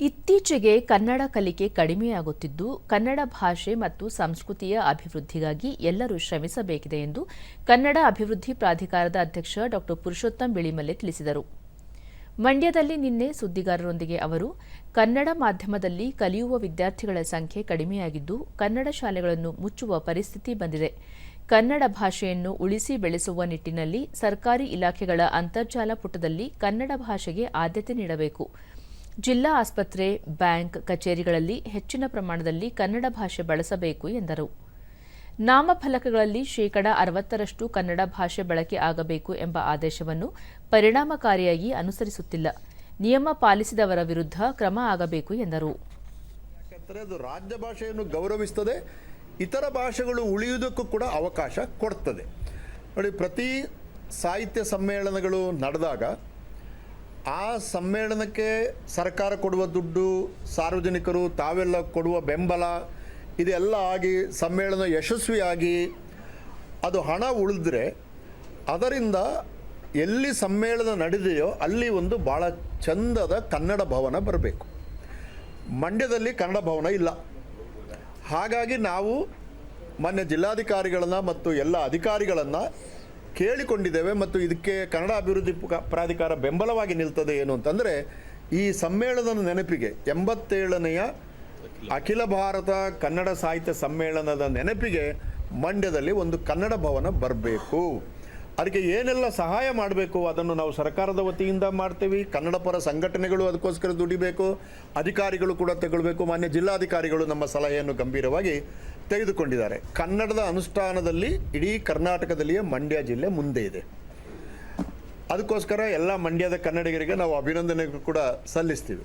ಇತ್ತೀಚೆಗೆ ಕನ್ನಡ ಕಲಿಕೆ ಕಡಿಮೆಯಾಗುತ್ತಿದ್ದು, ಕನ್ನಡ ಭಾಷೆ ಮತ್ತು ಸಂಸ್ಕೃತಿಯ ಅಭಿವೃದ್ಧಿಗಾಗಿ ಎಲ್ಲರೂ ಶ್ರಮಿಸಬೇಕಿದೆ ಎಂದು ಕನ್ನಡ ಅಭಿವೃದ್ಧಿ ಪ್ರಾಧಿಕಾರದ ಅಧ್ಯಕ್ಷ ಡಾ. ಪುರುಷೋತ್ತಮ್ ಬಿಳಿಮಲ್ಲೆ ತಿಳಿಸಿದರು. ಮಂಡ್ಯದಲ್ಲಿ ನಿನ್ನೆ ಸುದ್ದಿಗಾರರೊಂದಿಗೆ ಅವರು, ಕನ್ನಡ ಮಾಧ್ಯಮದಲ್ಲಿ ಕಲಿಯುವ ವಿದ್ಯಾರ್ಥಿಗಳ ಸಂಖ್ಯೆ ಕಡಿಮೆಯಾಗಿದ್ದು, ಕನ್ನಡ ಶಾಲೆಗಳನ್ನು ಮುಚ್ಚುವ ಪರಿಸ್ಥಿತಿ ಬಂದಿದೆ. ಕನ್ನಡ ಭಾಷೆಯನ್ನು ಉಳಿಸಿ ಬೆಳೆಸುವ ನಿಟ್ಟಿನಲ್ಲಿ ಸರ್ಕಾರಿ ಇಲಾಖೆಗಳ ಅಂತರ್ಜಾಲ ಪುಟದಲ್ಲಿ ಕನ್ನಡ ಭಾಷೆಗೆ ಆದ್ಯತೆ ನೀಡಬೇಕು. ಜಿಲ್ಲಾ ಆಸ್ಪತ್ರೆ, ಬ್ಯಾಂಕ್ ಕಚೇರಿಗಳಲ್ಲಿ ಹೆಚ್ಚಿನ ಪ್ರಮಾಣದಲ್ಲಿ ಕನ್ನಡ ಭಾಷೆ ಬಳಸಬೇಕು ಎಂದರು. ನಾಮಫಲಕಗಳಲ್ಲಿ ಶೇಕಡ ಅರವತ್ತರಷ್ಟು ಕನ್ನಡ ಭಾಷೆ ಬಳಕೆ ಆಗಬೇಕು ಎಂಬ ಆದೇಶವನ್ನು ಪರಿಣಾಮಕಾರಿಯಾಗಿ ಅನುಸರಿಸುತ್ತಿಲ್ಲ. ನಿಯಮ ಪಾಲಿಸಿದವರ ವಿರುದ್ಧ ಕ್ರಮ ಆಗಬೇಕು ಎಂದರು. ಅದು ರಾಜ್ಯ ಭಾಷೆಯನ್ನು ಗೌರವಿಸುತ್ತದೆ ಇತರ ಭಾಷೆಗಳು ಉಳಿಯುವುದಕ್ಕೂ ಕೂಡ ಅವಕಾಶ ಕೊಡ್ತದೆ. ನೋಡಿ, ಪ್ರತಿ ಸಾಹಿತ್ಯ ಸಮ್ಮೇಳನಗಳು ನಡೆದಾಗ ಆ ಸಮ್ಮೇಳನಕ್ಕೆ ಸರ್ಕಾರ ಕೊಡುವ ದುಡ್ಡು, ಸಾರ್ವಜನಿಕರು ತಾವೆಲ್ಲ ಕೊಡುವ ಬೆಂಬಲ, ಇದೆಲ್ಲ ಆಗಿ ಸಮ್ಮೇಳನ ಯಶಸ್ವಿಯಾಗಿ ಅದು ಹಣ ಉಳಿದ್ರೆ ಅದರಿಂದ ಎಲ್ಲಿ ಸಮ್ಮೇಳನ ನಡೆದೆಯೋ ಅಲ್ಲಿ ಒಂದು ಭಾಳ ಚಂದದ ಕನ್ನಡ ಭವನ ಬರಬೇಕು. ಮಂಡ್ಯದಲ್ಲಿ ಕನ್ನಡ ಭವನ ಇಲ್ಲ. ಹಾಗಾಗಿ ನಾವು ಮಾನ್ಯ ಜಿಲ್ಲಾಧಿಕಾರಿಗಳನ್ನು ಮತ್ತು ಎಲ್ಲ ಅಧಿಕಾರಿಗಳನ್ನು ಕೇಳಿಕೊಂಡಿದ್ದೇವೆ ಮತ್ತು ಇದಕ್ಕೆ ಕನ್ನಡ ಅಭಿವೃದ್ಧಿ ಪ್ರಾಧಿಕಾರ ಬೆಂಬಲವಾಗಿ ನಿಲ್ತದೆ ಏನು ಅಂತಂದರೆ, ಈ ಸಮ್ಮೇಳನದ ನೆನಪಿಗೆ ಎಂಬತ್ತೇಳನೆಯ ಅಖಿಲ ಭಾರತ ಕನ್ನಡ ಸಾಹಿತ್ಯ ಸಮ್ಮೇಳನದ ನೆನಪಿಗೆ ಮಂಡ್ಯದಲ್ಲಿ ಒಂದು ಕನ್ನಡ ಭವನ ಬರಬೇಕು. ಅದಕ್ಕೆ ಏನೆಲ್ಲ ಸಹಾಯ ಮಾಡಬೇಕು ಅದನ್ನು ನಾವು ಸರ್ಕಾರದ ವತಿಯಿಂದ ಮಾಡ್ತೀವಿ. ಕನ್ನಡ ಪರ ಸಂಘಟನೆಗಳು ಅದಕ್ಕೋಸ್ಕರ ದುಡಿಬೇಕು. ಅಧಿಕಾರಿಗಳು ಕೂಡ ತಗೊಳ್ಬೇಕು. ಮಾನ್ಯ ಜಿಲ್ಲಾಧಿಕಾರಿಗಳು ನಮ್ಮ ಸಲಹೆಯನ್ನು ಗಂಭೀರವಾಗಿ ತೆಗೆದುಕೊಂಡಿದ್ದಾರೆ. ಕನ್ನಡದ ಅನುಷ್ಠಾನದಲ್ಲಿ ಇಡೀ ಕರ್ನಾಟಕದಲ್ಲಿಯೇ ಮಂಡ್ಯ ಜಿಲ್ಲೆ ಮುಂದೆ ಇದೆ. ಅದಕ್ಕೋಸ್ಕರ ಎಲ್ಲ ಮಂಡ್ಯದ ಕನ್ನಡಿಗರಿಗೆ ನಾವು ಅಭಿನಂದನೆ ಕೂಡ ಸಲ್ಲಿಸ್ತೀವಿ.